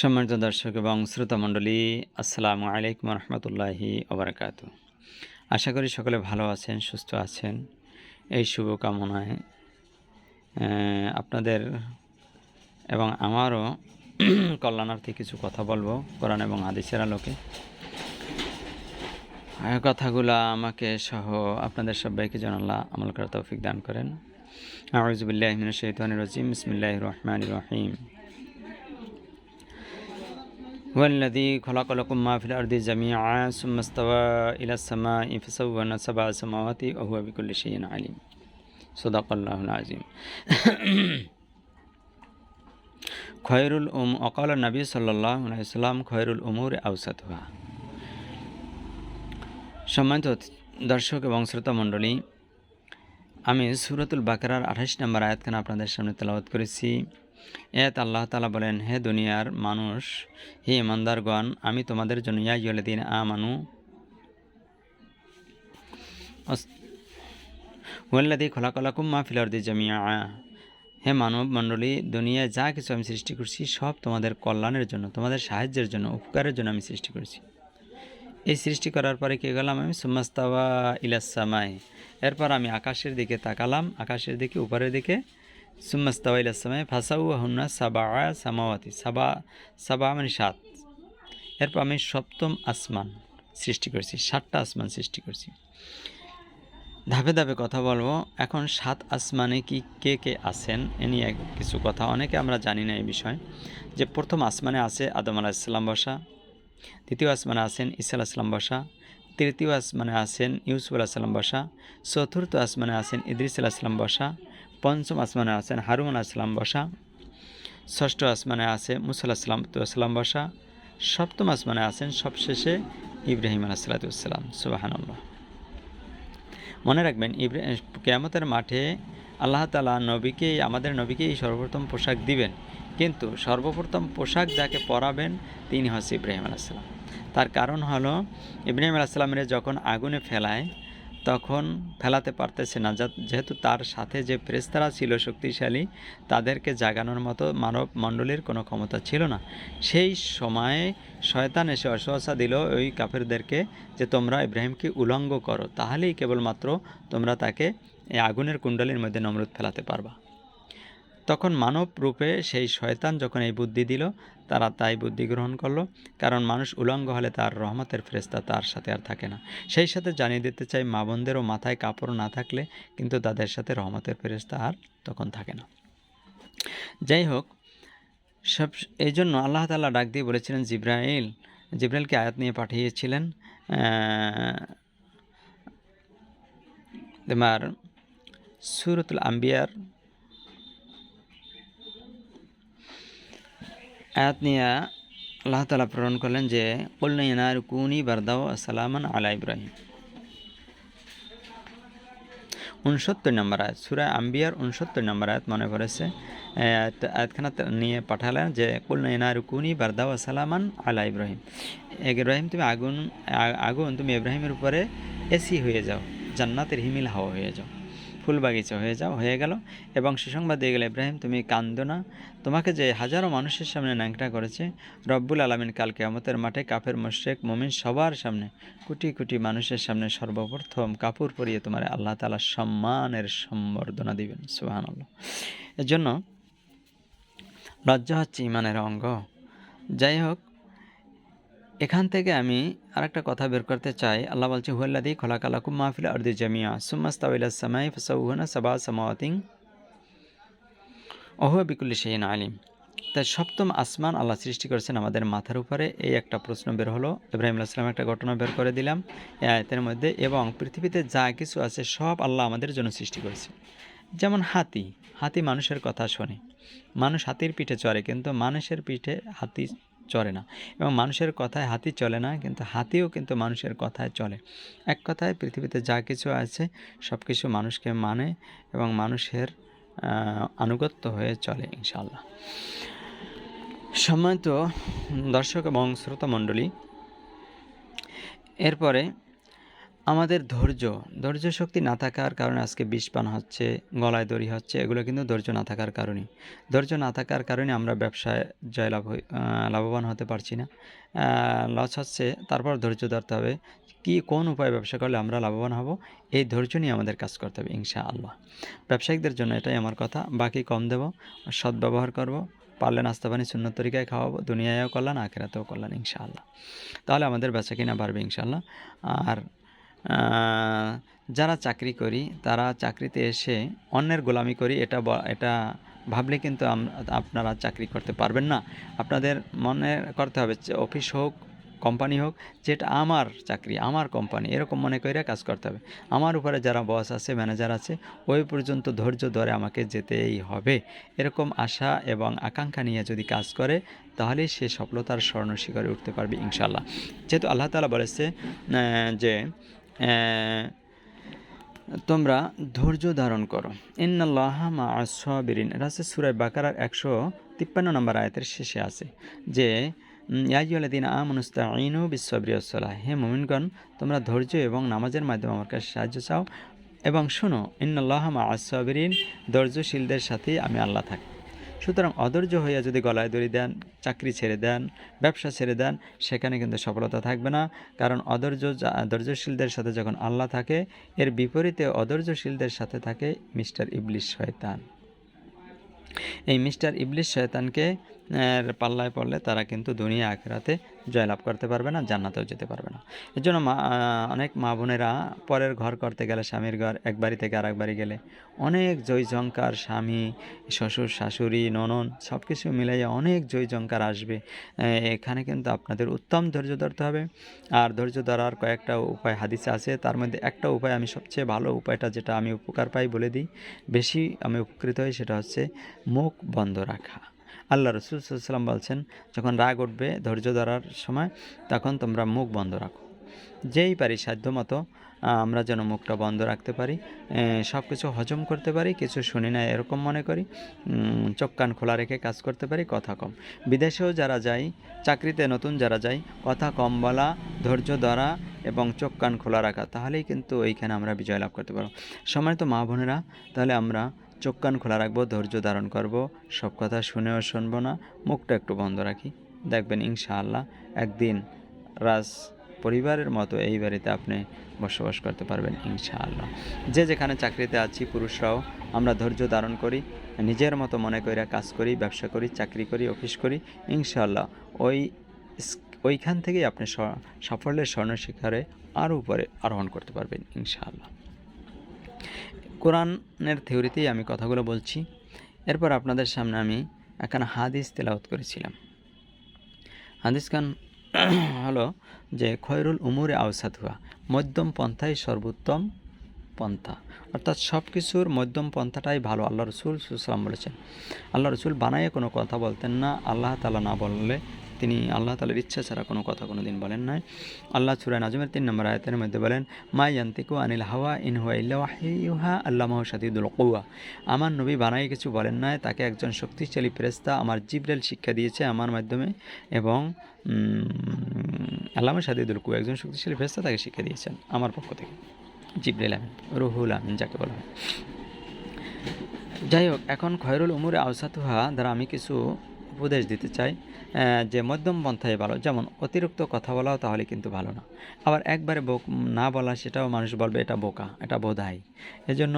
সম্মানিত দর্শক এবং শ্রোতা মণ্ডলী, আসসালামু আলাইকুম রহমতুল্লাহি ওবরাকাত আশা করি সকলে ভালো আছেন, সুস্থ আছেন। এই শুভকামনায় আপনাদের এবং আমারও কল্যাণার্থে কিছু কথা বলব কোরআন এবং হাদিসের আলোকে। কথাগুলা আমাকে সহ আপনাদের সবাইকে জানাল্লাহ আমল করার তৌফিক দান করেন। আউজুবিল্লাহ মিনাশ শাইতানির রাজিম। বিসমিল্লাহির রহমানির রহিম। هو الذي خلق لكم ما في الأرض جميعا ثم استوى إلى السماء فسوى سبع سماوات وهو بكل شيء عليم صدق الله العظيم خير الأم وقال النبي صلى الله عليه وسلم خير الأمور أوسطها সম্মানিত দর্শক এবং শ্রোতা মণ্ডলী আমি সুরতুল বাকরার আঠাশ নম্বর আয়াতখানা আপনাদের সামনে তেলাওয়াত করেছি এত আল্লাহ তালা বলেন, হে দুনিয়ার মানুষ, হে ইমানদারগণ, আমি তোমাদের জন্য, ইয়া দিন আ মানু হুয়াল্লাদি খোলাকলাকুম মা ফিলার্দি জমিয়া হে মানব মণ্ডলী দুনিয়ায় যা কিছু আমি সৃষ্টি করছি, সব তোমাদের কল্যাণের জন্য, তোমাদের সাহায্যের জন্য, উপকারের জন্য আমি সৃষ্টি করেছি। এই সৃষ্টি করার পরে কী গেলাম আমি? সুমাস্তাওয়া ইলাসামাই এরপর আমি আকাশের দিকে তাকালাম, আকাশের দিকে, উপরের দিকে সুম্মাস্তাওয়া ইলাসামাই ফাসাউ হুন্না সাবা সামাওয়াতি সাবা সাবা মানে সাত। এরপর আমি সপ্তম আসমান সৃষ্টি করেছি, সাতটা আসমান সৃষ্টি করছি। ধাপে ধাপে কথা বলব, এখন সাত আসমানে কি, কে কে আছেন এ নিয়ে কিছু কথা। অনেকে আমরা জানি না এই বিষয়, যে প্রথম আসমানে আছে আদম আলাহিসাল্লাম বসা, দ্বিতীয় আসমানে আছেন ইসা আলাহিসাল্লাম বসা, তৃতীয় আসমানে আছেন ইউসুফ আলাহিসাল্লাম বসা, চতুর্থ আসমানে আছেন ইদ্রিস আলাহিসাল্লাম বসা পঞ্চম আসমানে আছেন হারুন আলাহিসাল্লাম বসা। ষষ্ঠ আসমানে আছে মুসাল্লাহাম সাল্লাম বসা। সপ্তম আসমানে আছেন সবশেষে ইব্রাহিম আলাহিসাল্লাতুসাল্লাম সুবাহান্লাহ মনে রাখবেন ইব্রাহিম কেয়ামতের মাঠে আল্লাহ তালা নবীকেই আমাদের নবীকে এই সর্বপ্রথম পোশাক দিবেন। কিন্তু সর্বপ্রথম পোশাক যাকে পরাবেন তিনি হচ্ছে ইব্রাহিম আলাইসাল্লাম তার কারণ হলো, ইব্রাহিম আলাইসাল্লামের যখন আগুনে ফেলায় তখন ফেলাতে পারতেছে না। যেহেতু তার সাথে যে ফেরেস্তারা ছিল শক্তিশালী, তাদেরকে জাগানোর মতো মানব মণ্ডলীর কোনো ক্ষমতা ছিল না। সেই সময়ে শয়তান এসে অসহসা দিল ওই কাফেরদেরকে যে, তোমরা ইব্রাহিমকে উলঙ্গ করো, তাহলেই কেবলমাত্র তোমরা তাকে এই আগুনের কুণ্ডলীর মধ্যে নমরুদ ফেলাতে পারবা। তখন মানব রূপে সেই শয়তান যখন এই বুদ্ধি দিল, তারা তাই বুদ্ধি গ্রহণ করল। কারণ মানুষ উলঙ্গ হলে তার রহমতের ফেরেস্তা তার সাথে আর থাকে না। সেই সাথে জানিয়ে দিতে চাই, মা বোনদেরও মাথায় কাপড় না থাকলে কিন্তু তাদের সাথে রহমতের ফেরেস্তা আর তখন থাকে না। যাই হোক, সব, এই জন্য আল্লাহ তাল্লাহ ডাক দিয়ে বলেছিলেন, জিব্রাইল, জিব্রাইলকে আয়াত নিয়ে পাঠিয়েছিলেন তোমার সুরতুল আম্বিয়ার আয়াত নিয়ে আল্লাহ তালা প্রেরণ করলেন যে কল্যাণার কুনি বারদাও সালামান আলা ইব্রাহিম। উনসত্তর নম্বর আয়াত, সুরা আম্বিয়ার উনসত্তর নম্বর আয়াত মনে পড়েছে। আয়াতখানা নিয়ে পাঠালেন যে কুলনাইনার কুনি বারদাও সালামান আলা ইব্রাহিম। ইব্রাহিম, তুমি আগুন আগুন, তুমি ইব্রাহিমের উপরে এসি হয়ে যাও, জান্নাতের হিমিল হাওয়া হয়ে যাও। ফুল বাগিচা হয়ে যাও, হয়ে গেল। এবং সুসংবাদ দিয়ে গেলে, ইব্রাহিম, তুমি কান্দো না? তোমাকে যে হাজারো মানুষের সামনে ন্যাংটা করেছে, রব্বুল আলমিন কাল কেয়ামতের মাঠে কাফের মোশেক মমিন সবার সামনে কোটি কোটি মানুষের সামনে সর্বপ্রথম কাপড় পরিয়ে তোমার আল্লাহ তালা সম্মানের সম্বর্ধনা দিবেন। সুহান আল্লাহ এর জন্য লজ্জা হচ্ছে ইমানের অঙ্গ। যাই হোক এখান থেকে আমি আরেকটা কথা বের করতে চাই। আল্লাহ বলছে হুয়াল্লাদি খোলাকালাকুম মাহফিল আর্দি জামিয়া সুমাস্তাউল্লা সামাই ফসাউহনা সাবা সামাওয়াতিং ওহ বিকুল্লি শাহিন আলিম। তাই সপ্তম আসমান আল্লাহ সৃষ্টি করেছেন আমাদের মাথার উপরে। এই একটা প্রশ্ন বের হলো। ইব্রাহিম আলাইসলাম একটা ঘটনা বের করে দিলাম এই আয়তের মধ্যে এবং পৃথিবীতে যা কিছু আছে সব আল্লাহ আমাদের জন্য সৃষ্টি করেছে। যেমন হাতি হাতি মানুষের কথা শোনে। মানুষ হাতির পিঠে চড়ে, কিন্তু মানুষের পিঠে হাতি চলে না। এবং মানুষের কথায় হাতি চলে না, কিন্তু হাতিও কিন্তু মানুষের কথায় চলে। এক কথায় পৃথিবীতে যা কিছু আছে সব কিছু মানুষকে মানে এবং মানুষের আনুগত্য হয়ে চলে ইনশাল্লাহ সম্মানিত দর্শক এবং শ্রোতা মণ্ডলী, এরপরে আমাদের ধৈর্য ধৈর্য শক্তি না থাকার কারণে আজকে বিষ পান হচ্ছে, গলায় দড়ি হচ্ছে, এগুলো কিন্তু ধৈর্য না থাকার কারণে ধৈর্য না থাকার কারণে আমরা ব্যবসায় জয়লাভ লাভবান হতে পারছি না। লস হচ্ছে, তারপর ধৈর্য ধরতে হবে কি, কোন উপায়ে ব্যবসা করলে আমরা লাভবান হব? এই ধৈর্য নিয়ে আমাদের কাজ করতে হবে ইনশা আল্লাহ ব্যবসায়িকদের জন্য এটাই আমার কথা, বাকি কম দেব সদ্ব্যবহার করব, পারলে নাস্তা পানি শূন্য তরিকায় খাওয়াবো, দুনিয়ায়ও কল্যাণ, আখেরাতেও কল্যাণ, ইনশাআল্লাহ। তাহলে আমাদের বেচা কিনা বাড়বে, ইনশাআল্লাহ। আর যারা চাকরি করি, তারা চাকরিতে এসে অন্যের গোলামি করি, এটা এটা ভাবলে কিন্তু আপনারা চাকরি করতে পারবেন না। আপনাদের মনে করতে হবে যে, অফিস হোক, কোম্পানি হোক, যেটা আমার চাকরি, আমার কোম্পানি, এরকম মনে করে কাজ করতে হবে। আমার উপরে যারা বস আছে, ম্যানেজার আছে, ওই পর্যন্ত ধৈর্য ধরে আমাকে যেতেই হবে। এরকম আশা এবং আকাঙ্ক্ষা নিয়ে যদি কাজ করে, তাহলে সে সফলতার স্বর্ণ শিখরে উঠতে পারবে ইনশাল্লাহ যেহেতু আল্লাহ তালা বলেছে যে তোমরা ধৈর্য ধারণ করো। ইন্নাল্লাহ মা আসবিরিন সুরাই বাকারার একশো তিপ্পান্ন নম্বর আয়াতের শেষে আছে যে ইয়াজুয়ালাদিন আমনুস্তাইনু বিশ্বরিয়াসাল্লাহ হে মোমিনগণ, তোমরা ধৈর্য এবং নামাজের মাধ্যমে আমার কাছে সাহায্য চাও এবং শোনো, ইন্নাল্লাহ মা ধৈর্যশীলদের সাথে আমি আল্লাহ থাকি। সুতরাং অধৈর্য হইয়া যদি গলায় দড়ি দেন, চাকরি ছেড়ে দেন, ব্যবসা ছেড়ে দেন, সেখানে কিন্তু সফলতা থাকবে না। কারণ অধৈর্য ধৈর্যশীলদের সাথে যখন আল্লাহ থাকে, এর বিপরীতে অধৈর্যশীলদের সাথে থাকে মিস্টার ইবলিশ শয়তান। এই মিস্টার ইবলিশ শয়তানকে পাল্লায় পড়লে তারা কিন্তু দুনিয়া আখেরাতে জয়লাভ করতে পারবে না, জান্নাতেও যেতে পারবে না। এর জন্য মা অনেক মা বোনেরা পরের ঘর করতে গেলে, স্বামীর ঘর এক বাড়ি থেকে আর এক বাড়ি গেলে অনেক জয়জঙ্কার স্বামী, শ্বশুর, শাশুড়ি, ননন সব কিছু মিলাইয়া অনেক জয়জঙ্কার আসবে। এখানে কিন্তু আপনাদের উত্তম ধৈর্য ধরতে হবে। আর ধৈর্য ধরার কয়েকটা উপায় হাদিসে আছে। তার মধ্যে একটা উপায় আমি সবচেয়ে ভালো উপায়টা যেটা আমি উপকার পাই বলে দিই, বেশি আমি উপকৃত হই সেটা হচ্ছে মুখ বন্ধ রাখা। আল্লাহ রসুল সাল্লাম বলছেন, যখন রাগ উঠবে ধৈর্য ধরার সময়, তখন তোমরা মুখ বন্ধ রাখো। যেই পারি সাধ্য মতো আমরা যেন মুখটা বন্ধ রাখতে পারি সব কিছু হজম করতে পারি, কিছু শুনি না এরকম মনে করি চোখ কান খোলা রেখে কাজ করতে পারি, কথা কম। বিদেশেও যারা যায় চাকরিতে নতুন যারা যায় কথা কম বলা, ধৈর্য ধরা এবং চোখ কান খোলা রাখা, তাহলেই কিন্তু ওইখানে আমরা বিজয় লাভ করতে পারব। সময় তো মা বোনেরা, তাহলে আমরা চোখ কান খোলা রাখব, ধৈর্য ধারণ করব, সব কথা শুনেও শুনব না, মুখটা একটু বন্ধ রাখি। দেখবেন ইনশাআল্লাহ একদিন রাজ পরিবারের মতো এই বাড়িতে আপনি বসবাস করতে পারবেন ইনশাআল্লাহ। যে যেখানে চাকরিতে আছি, পুরুষরাও আমরা ধৈর্য ধারণ করি, নিজের মতো মনে করে কাজ করি, ব্যবসা করি, চাকরি করি, অফিস করি, ইনশাআল্লাহ ওই ওইখান থেকেই আপনি সাফল্যের স্বর্ণ শিখরে আরও উপরে আরোহণ করতে পারবেন ইনশাআল্লাহ। কোরআনের থিওরিতেই আমি কথাগুলো বলছি। এরপর আপনাদের সামনে আমি এখানে হাদিস তেলাওত করেছিলাম। হাদিস খান হলো যে খয়রুল উমুরে আওসাদ হুয়া মধ্যম পন্থাই সর্বোত্তম পন্থা। অর্থাৎ সব কিছুর মধ্যম পন্থাটাই ভালো, আল্লাহ রসুল সুসালাম বলেছেন। আল্লাহ রসুল বানায়ে কোনো কথা বলতেন না, আল্লাহ তালা না বললে তিনি আল্লাহ তালার ইচ্ছা ছাড়া কোনো কথা কোনো দিন বলেন নাই। আল্লাহ সুরায় নাজমের তিন নম্বর আয়তের মধ্যে বলেন, মা ইয়ান্তিকু আনিল হাওয়া ইন হুয়া ওয়াহিয়ুহা আল্লাহ সাদিদুল কৌয়া আমার নবী বানাই কিছু বলেন নাই, তাকে একজন শক্তিশালী ফেরেস্তা আমার জিবরেল শিক্ষা দিয়েছে আমার মাধ্যমে এবং আল্লাহ সাদিদুল কু একজন শক্তিশালী ফেরেস্তা তাকে শিক্ষা দিয়েছেন আমার পক্ষ থেকে। জিবরেল আমিন, রুহুল আমিন, যাকে বলা হয়। যাই হোক, এখন খয়রুল উমুরে আওসাতুহা দ্বারা আমি কিছু উপদেশ দিতে চাই যে মধ্যম পন্থায় ভালো। যেমন অতিরিক্ত কথা বলাও তাহলে কিন্তু ভালো না। আবার একবারে বোক না বলা, সেটাও মানুষ বলবে এটা বোকা, এটা বোধাই। এজন্য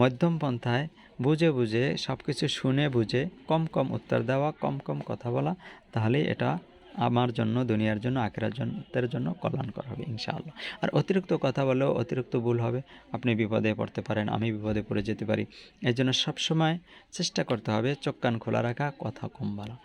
মধ্যম পন্থায় বুঝে বুঝে সব কিছু শুনে বুঝে, কম কম উত্তর দেওয়া, কম কম কথা বলা তাহলে এটা আমার জন্য, দুনিয়ার জন্য, আখেরার জন্য তার জন্য কল্যাণকর হবে, ইনশাআল্লাহ। আর অতিরিক্ত কথা বলেও অতিরিক্ত ভুল হবে। আপনি বিপদে পড়তে পারেন, আমি বিপদে পড়ে যেতে পারি। এর জন্য সবসময় চেষ্টা করতে হবে চোখ কান খোলা রাখা, কথা কম বলা।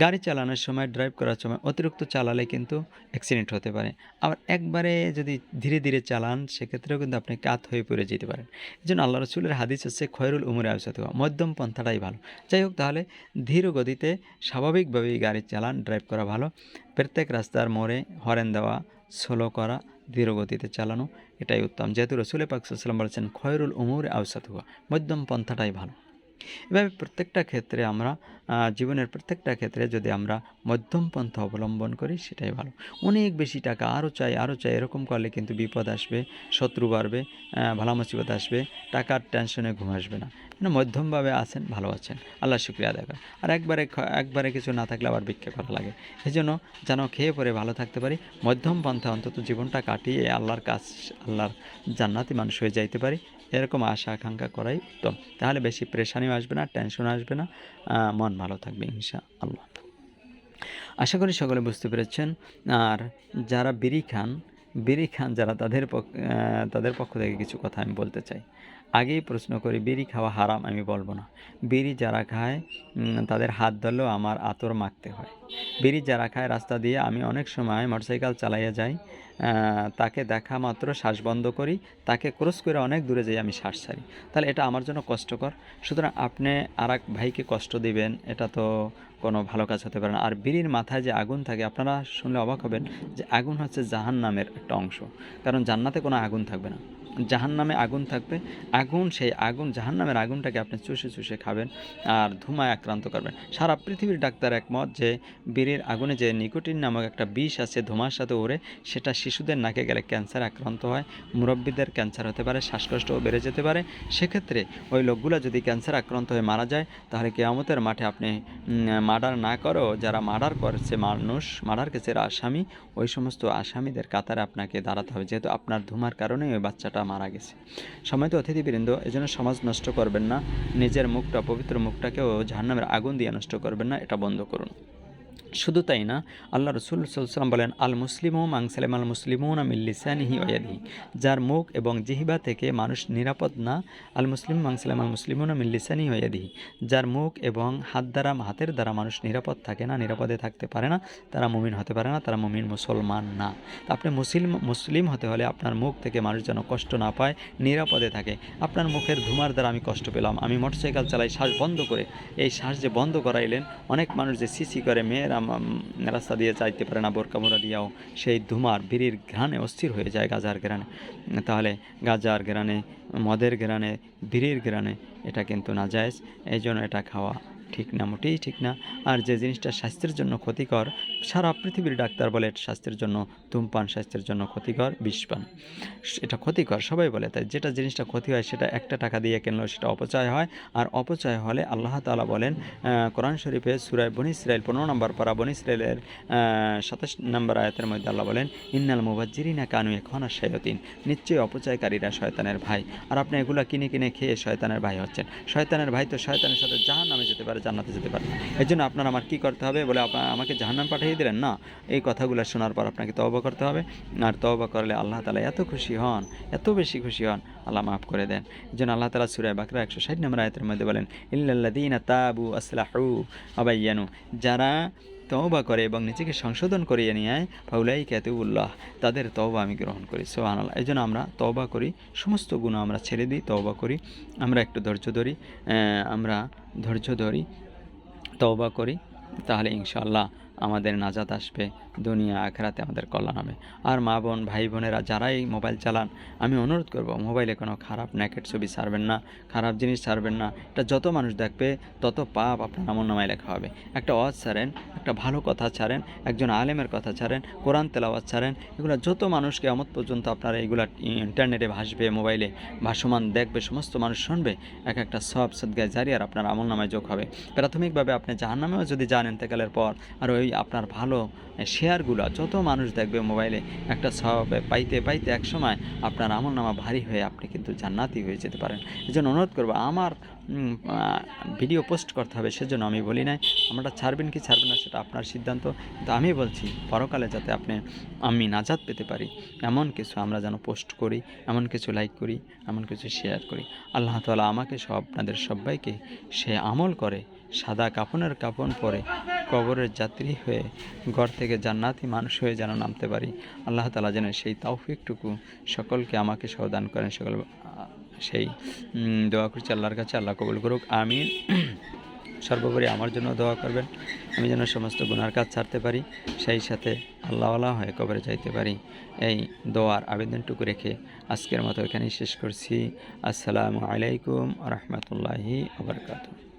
গাড়ি চালানোর সময় ড্রাইভ করার সময় অতিরিক্ত চালালে কিন্তু অ্যাক্সিডেন্ট হতে পারে। আবার একবারে যদি ধীরে ধীরে চালান, সেক্ষেত্রেও কিন্তু আপনি কাত হয়ে পড়ে যেতে পারেন। এই জন্য আল্লাহ রসুলের হাদিস হচ্ছে খয়রুল উমরে আবসাত মধ্যম পন্থাটাই ভালো। যাই হোক, তাহলে ধীর গতিতে স্বাভাবিকভাবেই গাড়ি চালান ড্রাইভ করা ভালো। প্রত্যেক রাস্তার মোড়ে হরেন দেওয়া, স্লো করা, ধীর গতিতে চালানো, এটাই উত্তম। যেহেতু রসুল পাকসাল্লাম বলেছেন, খয়রুল উমরে আবসাত মধ্যম পন্থাটাই ভালো। এভাবে প্রত্যেকটা ক্ষেত্রে আমরা জীবনের প্রত্যেকটা ক্ষেত্রে যদি আমরা মধ্যম পন্থা অবলম্বন করি, সেটাই ভালো। অনেক বেশি টাকা আরও চাই আরও চাই, এরকম করলে কিন্তু বিপদ আসবে, শত্রু বাড়বে ভালা মুসিবত আসবে, টাকার টেনশনে ঘুম আসবে না। মানে মধ্যমভাবে আছেন, ভালো আছেন। আল্লাহ শুক্রিয়া করেন। আর একবারে একবারে কিছু না থাকলে আবার ভিক্ষা করা লাগে। এই জন্য যেন খেয়ে পরে ভালো থাকতে পারি, মধ্যম পন্থা অন্তত জীবনটা কাটিয়ে আল্লাহর কাজ আল্লাহর জান্নাতি মানুষ হয়ে যাইতে পারি, এরকম আশা, আকাঙ্ক্ষা করাই উত্তম। তাহলে বেশি প্রেশানিও আসবে না টেনশন আসবে না মন ভালো থাকবে ইনশা আল্লাহ আশা করি সকলে বুঝতে পেরেছেন। আর যারা বিড়ি খান বিড়ি খান যারা তাদের পক্ষ- তাদের পক্ষ থেকে কিছু কথা আমি বলতে চাই। আগেই প্রশ্ন করি, বিড়ি খাওয়া হারাম? আমি বলব না। বিড়ি যারা খায় তাদের হাত ধরলেও আমার আতর মাখতে হয়। বিড়ি যারা খায় রাস্তা দিয়ে আমি অনেক সময় মোটরসাইকেল চালাইয়া যাই তাকে দেখা মাত্র শ্বাস বন্ধ করি, তাকে ক্রস করে অনেক দূরে যাই আমি শ্বাস ছাড়ি। তাহলে এটা আমার জন্য কষ্টকর। সুতরাং আপনি আর এক ভাইকে কষ্ট দিবেন, এটা তো কোনো ভালো কাজ হতে পারে না। আর বিড়ির মাথায় যে আগুন থাকে, আপনারা শুনলে অবাক হবেন যে আগুন হচ্ছে জাহান নামের একটা অংশ। কারণ জান্নাতে কোনো আগুন থাকবে না। জাহান নামে আগুন থাকবে। আগুন, সেই আগুন জাহান নামের আগুনটাকে আপনি চুষে চুষে খাবেন আর ধুমায় আক্রান্ত করবেন। সারা পৃথিবীর ডাক্তার একমত যে বিড়ির আগুনে যে নিকোটিন নামক একটা বিষ আছে ধোঁয়ার সাথে ওড়ে, সেটা শিশুদের নাকে গেলে ক্যান্সার আক্রান্ত হয়, মুরব্বীদের ক্যান্সার হতে পারে, শ্বাসকষ্টও বেড়ে যেতে পারে। সেক্ষেত্রে ওই লোকগুলো যদি ক্যান্সার আক্রান্ত হয়ে মারা যায়, তাহলে কেয়ামতের মাঠে আপনি মার্ডার না করো, যারা মার্ডার করছে মানুষ, মার্ডার কেসের আসামি, ওই সমস্ত আসামিদের কাতারে আপনাকে দাঁড়াতে হবে। যেহেতু আপনার ধুমার কারণে ওই বাচ্চাটা মারা গেছে। সময় তো অতিথিবৃন্দ, এজন্য সমাজ নষ্ট করবেন না। নিজের মুখটা, পবিত্র মুখটাকেও জাহান্নামের আগুন দিয়ে নষ্ট করবেন না, এটা বন্ধ করুন। শুধু তাই না, আল্লাহ রসুল সাল্লাম বলেন আল মুসলিম মাংসালেম আল মুসলিমুন মিল্লিসানিহি ওয়াদিহি যার মুখ এবং জিহিবা থেকে মানুষ নিরাপদ না আল মুসলিম মাংসালেম আল মুসলিমুন মিল্লিসানি ওয়াদিহি যার মুখ এবং হাত দ্বারা, হাতের দ্বারা মানুষ নিরাপদ থাকে না, নিরাপদে থাকতে পারে না, তারা মুমিন হতে পারে না, তারা মুমিন মুসলমান না। আপনি মুসলিম মুসলিম হতে হলে আপনার মুখ থেকে মানুষ যেন কষ্ট না পায়, নিরাপদে থাকে। আপনার মুখের ধুমার দ্বারা আমি কষ্ট পেলাম। আমি মোটরসাইকেল চালাই শ্বাস বন্ধ করে, এই শ্বাস যে বন্ধ করাইলেন, অনেক মানুষ যে সিসি করে রাস্তা দিয়ে চাইতে পারে না, বোরকা মোড়া দিয়েও সেই ধুমার বিড়ির ঘ্রাণে অস্থির হয়ে যায় গাজার ঘ্রাণে। তাহলে গাজার গ্রানে মদের গ্রানে বিড়ির গ্রানে এটা কিন্তু না যায় এই জন্য এটা খাওয়া ঠিক না, মোটেই ঠিক না। আর যে জিনিসটা স্বাস্থ্যের জন্য ক্ষতিকর, সারা পৃথিবীর ডাক্তার বলে এটা স্বাস্থ্যের জন্য ধূমপান, স্বাস্থ্যের জন্য ক্ষতিকর বিষপান এটা ক্ষতিকর, সবাই বলে তাই। যেটা জিনিসটা ক্ষতি হয়, সেটা একটা টাকা দিয়ে কিনলেও সেটা অপচয় হয়। আর অপচয় হলে আল্লাহ তাআলা বলেন কোরআন শরীফে সুরায় বনি ইসরাইল পনেরো নম্বর পারা বনি ইসরাইলের সাতাশ নম্বর আয়াতের মধ্যে আল্লাহ বলেন, ইন্নাল মুবাজ্জিরিনা কানু এখন আর শয়তিন। নিশ্চয়ই অপচয়কারীরা শয়তানের ভাই। আর আপনি এগুলো কিনে কিনে খেয়ে শয়তানের ভাই হচ্ছেন। শয়তানের ভাই তো শয়তানের সাথে জাহান নামে যেতে পারে জান্নাতে যেতে পারে। এই জন্য আপনার আমার কি করতে হবে বলে আমাকে জাহান্নাম পাঠিয়ে দিলেন, না? এই কথাগুলো শোনার পর আপনাকে তওবা করতে হবে। আর তওবা করলে আল্লাহ তালা এত খুশি হন, এত বেশি খুশি হন। আল্লাহ মাফ করে দেন। এই জন্য আল্লাহ তালা সুরায় বাকরা একশো ষাট নম্বর আয়তের মধ্যে বলেন ইল্লাল্লাদিনা তাবু আসলাহু আবাইয়ানু। যারা তওবা করে এবং নিজেকে সংশোধন করিয়ে নিয়ে ফাউলাই ক্যাতুবুল্লাহ তাদের তওবা আমি গ্রহণ করি সো আল্লাহ এই জন্য আমরা তওবা করি, সমস্ত গুণ আমরা ছেড়ে দিই, তওবা করি। আমরা একটু ধৈর্য ধরি আমরা ধৈর্য ধরি, তওবা করি, তাহলে ইনশাআল্লাহ আমাদের নাজাত আসবে, দুনিয়া, আখরাতে আমাদের কল্যাণ হবে। আর মা বোন, ভাই বোনেরা যারাই মোবাইল চালান, আমি অনুরোধ করব, মোবাইলে কোনো খারাপ ন্যাকেট ছবি ছাড়বেন না, খারাপ জিনিস ছাড়বেন না। এটা যত মানুষ দেখবে, তত পাপ আপনার আমল নামায় লেখা হবে। একটা ওয়াজ ছাড়েন, একটা ভালো কথা ছাড়েন, একজন আলেমের কথা ছাড়েন, কোরআন তেলাওয়াত ছাড়েন, এগুলো যত মানুষকে আমত পর্যন্ত আপনারা এগুলা ইন্টারনেটে ভাসবে, মোবাইলে ভাসমান দেখবে, সমস্ত মানুষ শুনবে, এক একটা সব সদ্গায় জারি আর আপনার আমল নামায় যোগ হবে। প্রাথমিকভাবে আপনি জাহান্নামেও যদি যান, এতেকালের পর, আর ওই আপনার ভালো শেয়ারগুলো, যত মানুষ দেখবে মোবাইলে একটা সব পাইতে পাইতে এক সময় আপনার আমল নামা ভারী হয়ে আপনি কিন্তু জান্নাতি হয়ে যেতে পারেন। এই জন্য অনুরোধ করব, আমার ভিডিও পোস্ট করতে হবে, সেজন্য আমি বলি নাই। আমরা ছাড়বেন কি ছাড়বেন না সেটা আপনার সিদ্ধান্ত। কিন্তু আমি বলছি, পরকালে যাতে আপনি, আমি নাজাত পেতে পারি, এমন কিছু আমরা যেন পোস্ট করি, এমন কিছু লাইক করি, এমন কিছু শেয়ার করি। আল্লাহ তাআলা আমাকে সব, আপনাদের সবাইকে সে আমল করে সাদা কাপনের কাপন পরে কবরের যাত্রী হয়ে ঘর থেকে জান্নাতি মানুষ হয়ে যেন নামতে পারি। আল্লাহ তালা যেন সেই তাওফিকটুকু সকলকে আমাকে সহদান করেন। সকল, সেই দোয়া করছি আল্লাহর কাছে। আল্লাহ কবুল করুক। আমি সর্বোপরি আমার জন্য দোয়া করবেন। আমি যেন সমস্ত গুনার কাজ ছাড়তে পারি, সেই সাথে আল্লাহওয়ালা হয়ে কবরে যাইতে পারি। এই দোয়ার আবেদনটুকু রেখে আজকের মতো এখানেই শেষ করছি। আসসালামু আলাইকুম রহমতুল্লাহি আবরকাত